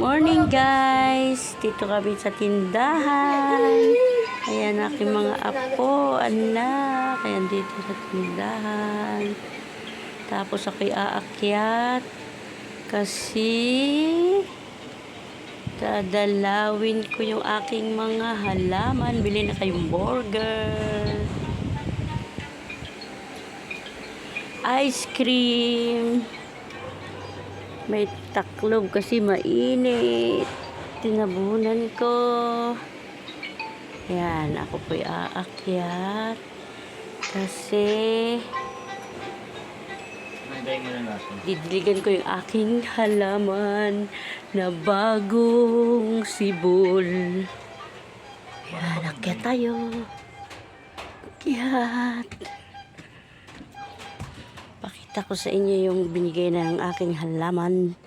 Morning guys! Dito kami sa tindahan. Ayan aking mga apo, anak. Ayan dito sa tindahan. Tapos ako'y aakyat. Kasi dadalawin ko yung aking mga halaman. Bili na kayong burger. Ice cream. May taklob kasi mainit. Tinabunan ko. Yan, ako po'y aakyat. Kasi didiligan ko yung aking halaman na bagong sibol. Yan, akyat tayo. Akyat. Pakita ko sa inyo yung binigay ng aking halaman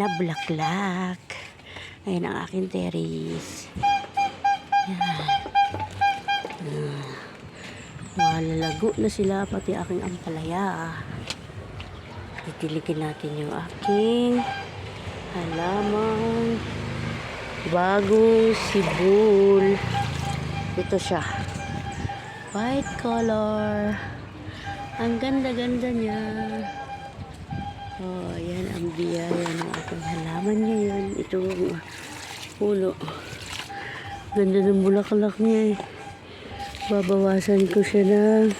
na bulaklak. Ayan ang aking terrace. Yan. Ah. Malalago na sila, pati aking ampalaya. Titilikin natin yung aking halaman. Bagong sibul. Ito siya. White color. Ang ganda-ganda niya. Oh, yan ang biyaya ng aking halaman ngayon. Ito ang puno. Ganda ng bulaklak niya eh. Babawasan ko siya ng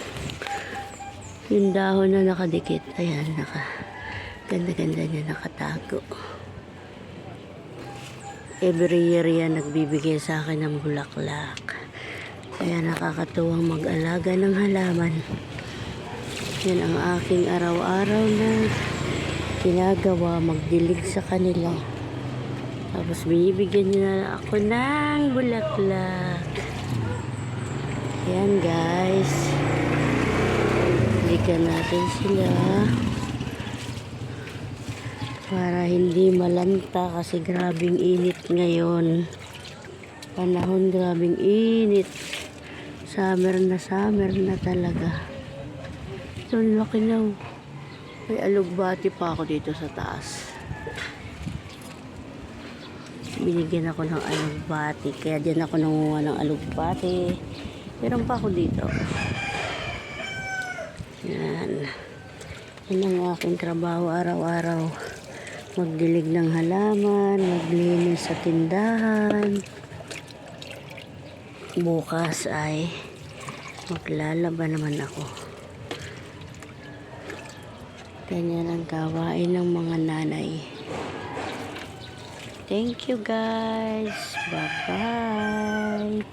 yung dahon na nakadikit. Ayan, naka, ganda-ganda niya nakatago. Every year yan nagbibigay sa akin ng bulaklak. Kaya nakakatuwang mag-alaga ng halaman. Yan ang aking araw-araw na ginagawa, magdilig sa kanila. Tapos binibigyan nila ako ng bulaklak. Yan guys. Diligan natin sila. Para hindi malanta kasi grabing init ngayon. Panahon grabing init. Summer na summer na talaga. Ang laki na. oh. May alugbati pa ako dito sa taas. Binigyan ako ng alugbati. Kaya din ako nanguha ng alugbati. Meron pa ako dito. Yan. Yan ang aking trabaho araw-araw. Magdilig ng halaman, maglinis sa tindahan. Bukas ay maglalaba naman ako. Ganyan ang gawain ng mga nanay. Thank you guys. Bye-bye.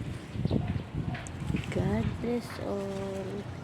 God bless all.